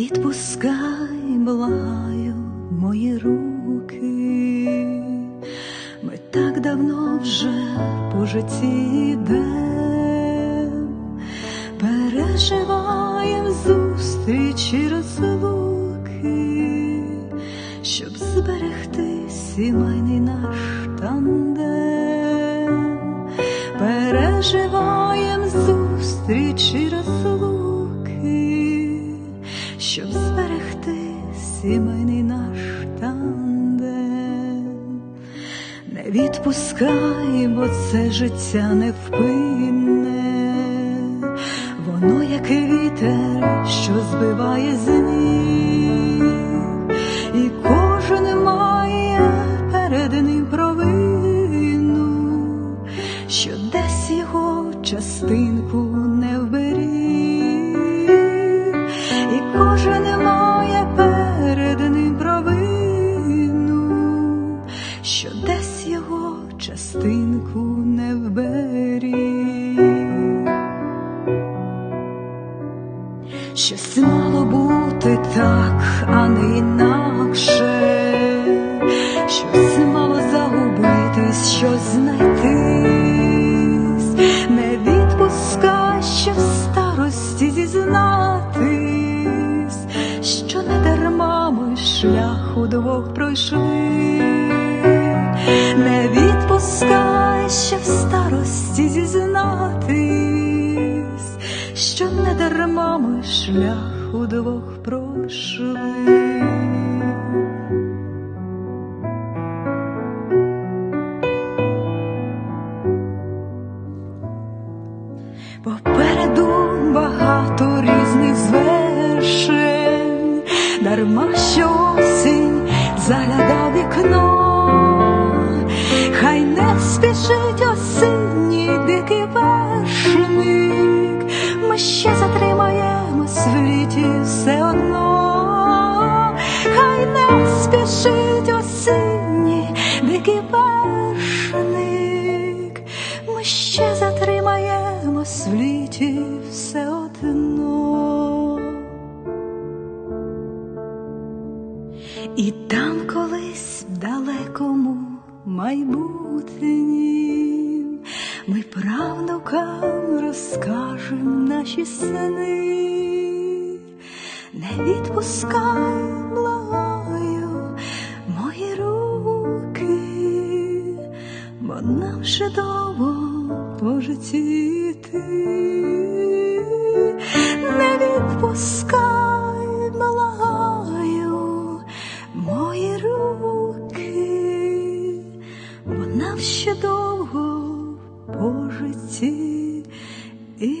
відпускай, благаю, мої руки. Ми так давно вже по житті йдем, переживаєм зустрічі розлуки, щоб зберегти сімейний наш тандем, переживаєм зустрічі наш тандем. Не відпускай, бо це життя невпинне, воно як вітер, що збиває з ніг, і кожен має перед ним провину, що десь його частинку не вберіг, і кожен десь його частинку не вберіг. Щось мало бути так, а не інакше, щось мало загубитись, щось знайтись, не відпускай, що в старості зізнатись, що не дарма ми шлях удвох пройшли, не відпускай, що в старості зізнатись, що не дарма ми шлях удвох пройшли. Попереду багато різних звершень, дарма що осінь заглядав вікно, спішить осінній дикий вершник, ми ще затримаємось в літі все одно, хай не спішить осінній дикий вершник, ми ще затримаємось в літі все одно. І там колись далекому майбутнім ми правнукам розкажем наші сни, не відпускай, благаю, мої руки, бо нам ще довго по. ще довго по житті ти.